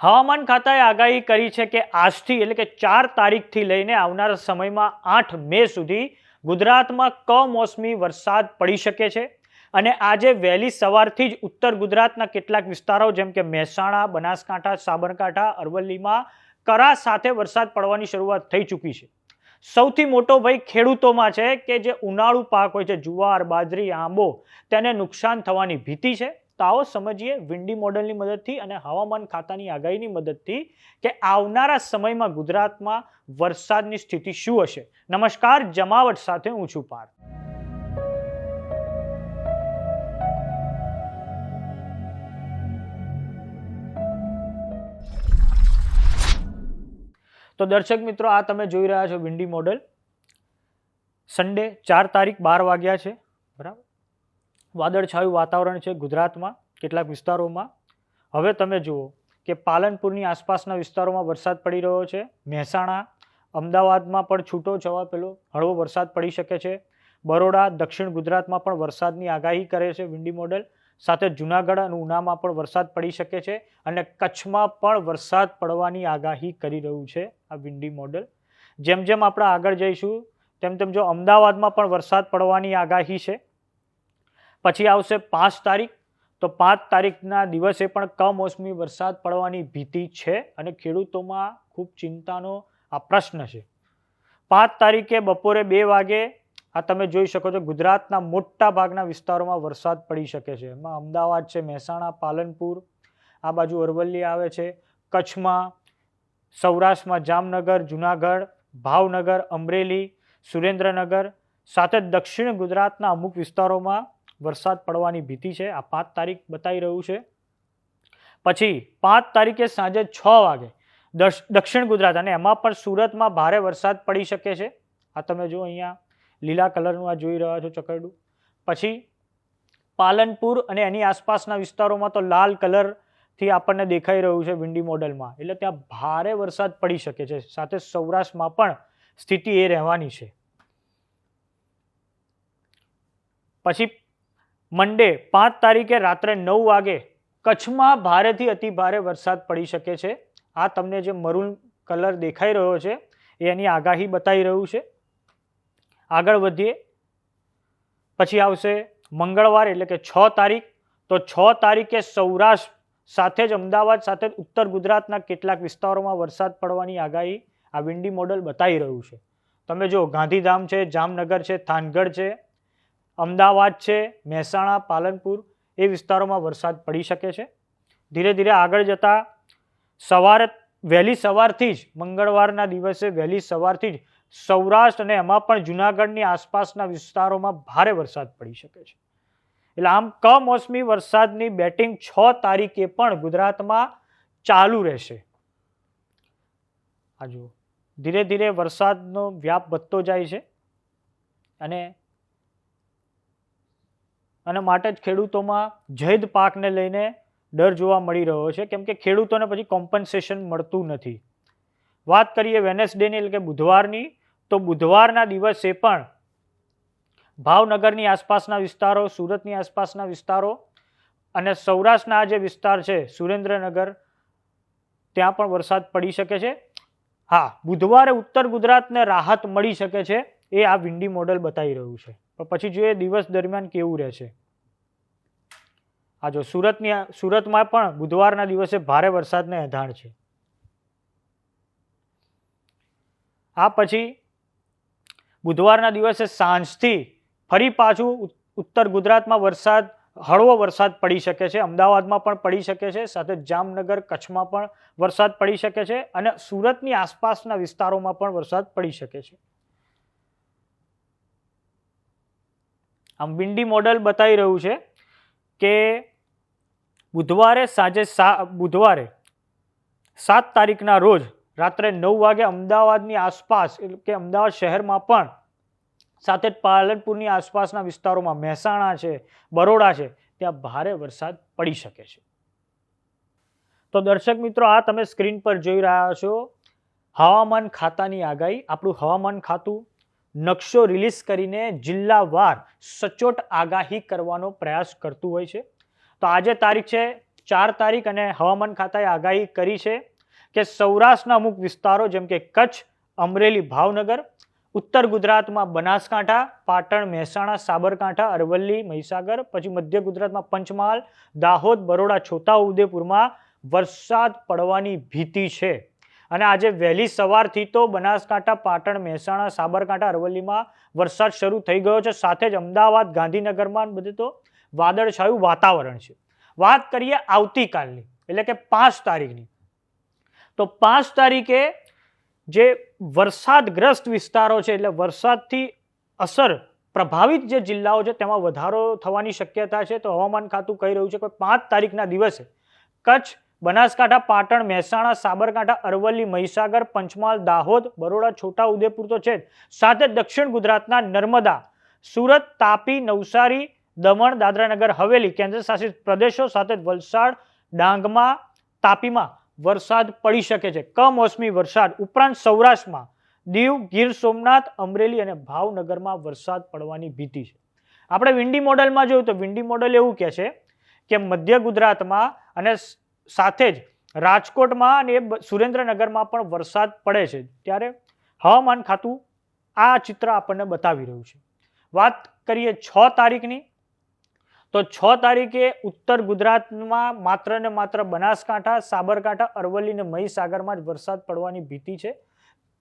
હવામાન ખાતાએ આગાહી કરી છે કે આજથી એટલે કે ચાર તારીખથી લઈને આવનારા સમયમાં આઠ મે સુધી ગુજરાતમાં કમોસમી વરસાદ પડી શકે છે. અને આજે વહેલી સવારથી જ ઉત્તર ગુજરાતના કેટલાક વિસ્તારો, જેમ કે મહેસાણા, બનાસકાંઠા, સાબરકાંઠા, અરવલ્લીમાં કરા સાથે વરસાદ પડવાની શરૂઆત થઈ ચૂકી છે. સૌથી મોટો ભય ખેડૂતોમાં છે કે જે ઉનાળુ પાક હોય છે, જુવાર, બાજરી, આંબો, તેને નુકસાન થવાની ભીતિ છે. તો આવો સમજીએ વિન્ડી મોડલની મદદથી અને હવામાન ખાતાની આગાહીની મદદથી કે આવનારા સમયમાં ગુજરાતમાં વરસાદની સ્થિતિ શું હશે? નમસ્કાર, જમાવટ સાથે હું છું પાર તો દર્શક મિત્રો, આ તમે જોઈ રહ્યા છો વિન્ડી મોડલ. સન્ડે ચાર તારીખ બાર વાગ્યા છે. બરાબર? વાદળછાયું વાતાવરણ છે ગુજરાતમાં, કેટલાક વિસ્તારોમાં. હવે તમે જુઓ કે પાલનપુરની આસપાસના વિસ્તારોમાં વરસાદ પડી રહ્યો છે. મહેસાણા, અમદાવાદમાં પણ છૂટો છવા પેલો હળવો વરસાદ પડી શકે છે. બરોડા, દક્ષિણ ગુજરાતમાં પણ વરસાદની આગાહી કરે છે વિન્ડી મોડલ. સાથે જુનાગઢ અને ઉનામાં પણ વરસાદ પડી શકે છે અને કચ્છમાં પણ વરસાદ પડવાની આગાહી કરી રહ્યું છે આ વિન્ડી મોડલ. જેમ જેમ આપણે આગળ જઈશું, તેમ તેમ જો અમદાવાદમાં પણ વરસાદ પડવાની આગાહી છે પછી આવશે પાંચ તારીખ. તો પાંચ તારીખના દિવસે પણ કમોસમી વરસાદ પડવાની ભીતિ છે અને ખેડૂતોમાં ખૂબ ચિંતાનો આ પ્રશ્ન છે. પાંચ તારીખે બપોરે બે વાગે, આ તમે જોઈ શકો છો, ગુજરાતના મોટા ભાગના વિસ્તારોમાં વરસાદ પડી શકે છે. એમાં અમદાવાદ છે, મહેસાણા, પાલનપુર, આ બાજુ અરવલ્લી આવે છે, કચ્છમાં, સૌરાષ્ટ્રમાં જામનગર, જુનાગઢ, ભાવનગર, અમરેલી, સુરેન્દ્રનગર, સાથે દક્ષિણ ગુજરાતના અમુક વિસ્તારોમાં વરસાદ પડવાની ભીતિ છે. આ પાંચ તારીખ બતાવી રહ્યું છે. પછી પાંચ તારીખે સાંજે છ વાગે દક્ષ- દક્ષિણ ગુજરાત અને એમાં પણ સુરતમાં ભારે વરસાદ પડી શકે છે. આ તમે જો અહીંયા લીલા કલરનું આ જોઈ રહ્યા છો ચકરડું. પછી પાલનપુર અને એની આસપાસના વિસ્તારોમાં તો લાલ કલરથી આપણને દેખાઈ રહ્યું છે વિન્ડી મોડલમાં. એટલે ત્યાં ભારે વરસાદ પડી શકે છે. સાથે સૌરાષ્ટ્રમાં પણ સ્થિતિ એ રહેવાની છે. પછી મંડે પાંચ તારીખે રાત્રે નવ વાગે કચ્છમાં ભારેથી અતિ ભારે વરસાદ પડી શકે છે. આ તમને જે મરૂન કલર દેખાઈ રહ્યો છે, એ એની આગાહી બતાવી રહ્યું છે. આગળ વધીએ. પછી આવશે મંગળવાર, એટલે કે છ તારીખ. તો છ તારીખે સૌરાષ્ટ્ર સાથે જ, અમદાવાદ સાથે જ, ઉત્તર ગુજરાતના કેટલાક વિસ્તારોમાં વરસાદ પડવાની આગાહી આ વિન્ડી મોડલ બતાવી રહ્યું છે. તમે જો ગાંધીધામ છે, જામનગર છે, થાનગઢ છે અમદાવાદ છે, મહેસાણા, પાલનપુર એ વિસ્તારોમાં વરસાદ પડી શકે છે. ધીરે ધીરે આગળ જતાં સવારે વહેલી સવારથી જ, મંગળવારના દિવસે વહેલી સવારથી જ સૌરાષ્ટ્ર અને એમાં પણ જુનાગઢની આસપાસના વિસ્તારોમાં ભારે વરસાદ પડી શકે છે. એટલે આમ કમોસમી વરસાદની બેટિંગ છ તારીખે પણ ગુજરાતમાં ચાલુ રહેશે. આ જુઓ, ધીરે ધીરે વરસાદનો વ્યાપ વધતો જાય છે અને અને માટે જ ખેડૂતોમાં જૈદ પાકને લઈને ડર જોવા મળી રહ્યો છે. કેમ કે ખેડૂતોને પછી કોમ્પન્સેશન મળતું નથી. વાત કરીએ વેનસડેની એટલે કે બુધવારની, તો બુધવારના દિવસે પણ ભાવનગરની આસપાસના વિસ્તારો, સુરતની આસપાસના વિસ્તારો અને સૌરાષ્ટ્રના જે વિસ્તાર છે, સુરેન્દ્રનગર, ત્યાં પણ વરસાદ પડી શકે છે. હા, બુધવારે ઉત્તર ગુજરાતને રાહત મળી શકે છે. એ આ વિન્ડી મોડલ બતાવી રહ્યું છે. પણ પછી જોઈએ દિવસ દરમિયાન કેવું રહેશે? આ જો સુરતની સુરતમાં પણ બુધવારના દિવસે ભારે વરસાદને એધાણ છે. આ પછી બુધવારના દિવસે સાંજથી ફરી પાછું ઉત્તર ગુજરાતમાં વરસાદ, હળવો વરસાદ પડી શકે છે. અમદાવાદમાં પણ પડી શકે છે. સાથે જામનગર, કચ્છમાં પણ વરસાદ પડી શકે છે અને સુરતની આસપાસના વિસ્તારોમાં પણ વરસાદ પડી શકે છે. આમ વિન્ડી મોડલ બતાવી રહ્યું છે કે બુધવારે સાંજે સા, બુધવારે સાત તારીખના રોજ રાત્રે નવ વાગે અમદાવાદની આસપાસ, એટલે કે અમદાવાદ શહેરમાં પણ સાથે જ પાલનપુરની આસપાસના વિસ્તારોમાં મહેસાણા છે, બરોડા છે, ત્યાં ભારે વરસાદ પડી શકે છે. તો દર્શક મિત્રો, આ તમે સ્ક્રીન પર જોઈ રહ્યા છો હવામાન ખાતાની આગાહી. આપણું હવામાન ખાતું નકશો રિલીઝ કરીને જિલ્લાવાર સચોટ આગાહી કરવાનો પ્રયાસ કરતું હોય છે. તો આજે તારીખ છે, ચાર તારીખ અને હવામાન ખાતાએ આગાહી કરી છે કે સૌરાષ્ટ્રના અમુક વિસ્તારો જેમ કે કચ્છ, અમરેલી, ભાવનગર, ઉત્તર ગુજરાતમાં બનાસકાંઠા, પાટણ, મહેસાણા, સાબરકાંઠા, અરવલ્લી, મહીસાગર, પછી મધ્ય ગુજરાતમાં પંચમહાલ, દાહોદ, બરોડા, છોટાઉદેપુરમાં વરસાદ પડવાની ભીતિ છે. અને આજે વહેલી સવારથી તો બનાસકાંઠા, પાટણ, મહેસાણા, સાબરકાંઠા, અરવલ્લીમાં વરસાદ શરૂ થઈ ગયો છે. સાથે જ અમદાવાદ, ગાંધીનગરમાં બધે તો વાદળછાયું વાતાવરણ છે. વાત કરીએ આવતીકાલની, એટલે કે પાંચ તારીખની. તો પાંચ તારીખે જે વરસાદગ્રસ્ત વિસ્તારો છે, એટલે વરસાદથી અસર પ્રભાવિત જે જિલ્લાઓ છે, તેમાં વધારો થવાની શક્યતા છે. તો હવામાન ખાતું કહી રહ્યું છે કે પાંચ તારીખના દિવસે કચ્છ બનાસકાંઠા, પાટણ, મહેસાણા, સાબરકાંઠા, અરવલ્લી, મહીસાગર, પંચમહાલ, દાહોદ, બરોડા, છોટા ઉદેપુર તો છે સાથે દક્ષિણ ગુજરાતના નર્મદા, સુરત, તાપી, નવસારી, દમણ, દાદરાનગર, હવેલી, કેન્દ્રશાસિત પ્રદેશો સાથે વલસાડ, ડાંગમાં, તાપીમાં વરસાદ પડી શકે છે. કમોસમી વરસાદ ઉપરાંત સૌરાષ્ટ્રમાં દીવ, ગીર સોમનાથ, અમરેલી અને ભાવનગરમાં વરસાદ પડવાની ભીતિ છે. આપણે વિંડી મોડલમાં જોયું તો વિંડી મોડલ એવું કહે છે કે મધ્ય ગુજરાતમાં અને સાથે જ રાજકોટમાં અને સુરેન્દ્રનગરમાં પણ વરસાદ પડે છે. ત્યારે હવામાન ખાતું આ ચિત્ર આપણને બતાવી રહ્યું છે. વાત કરીએ છ તારીખની, તો છ તારીખે ઉત્તર ગુજરાતમાં માત્ર ને માત્ર બનાસકાંઠા, સાબરકાંઠા, અરવલ્લી અને મહીસાગરમાં જ વરસાદ પડવાની ભીતિ છે.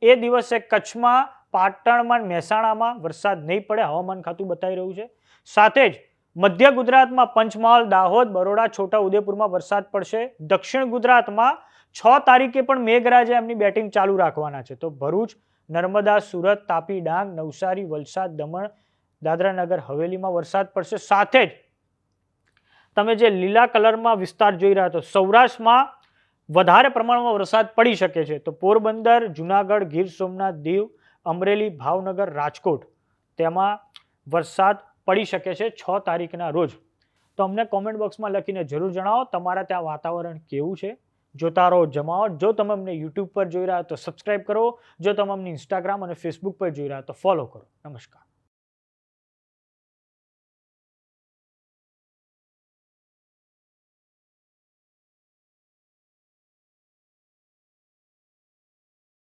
એ દિવસે કચ્છમાં, પાટણમાં મહેસાણામાં વરસાદ નહીં પડે, હવામાન ખાતું બતાવી રહ્યું છે. સાથે જ મધ્ય ગુજરાતમાં પંચમહાલ, દાહોદ, બરોડા, છોટા ઉદેપુરમાં વરસાદ પડશે. દક્ષિણ ગુજરાતમાં છ તારીખે પણ મેઘરાજે એમની બેટિંગ ચાલુ રાખવાના છે. તો ભરૂચ, નર્મદા, સુરત, તાપી, ડાંગ, નવસારી, વલસાડ, દમણ, દાદરાનગર, હવેલીમાં વરસાદ પડશે. સાથે જ તમે જે લીલા કલરમાં વિસ્તાર જોઈ રહ્યા છો, સૌરાષ્ટ્રમાં વધારે પ્રમાણમાં વરસાદ પડી શકે છે. તો પોરબંદર, જુનાગઢ, ગીર સોમનાથ, દીવ, અમરેલી, ભાવનગર, રાજકોટ તેમાં વરસાદ પડી શકે છે છ તારીખના રોજ. તો અમને કોમેન્ટ બોક્સમાં લખીને જરૂર જણાવો, તમારા ત્યાં વાતાવરણ કેવું છે? જોતા રહો જમાવો, જો તમે અમને યુટ્યુબ પર જોઈ રહ્યા તો સબસ્ક્રાઈબ કરો. જો તમે અમને ઇન્સ્ટાગ્રામ અને ફેસબુક પર જોઈ રહ્યા તો ફોલો કરો. નમસ્કાર.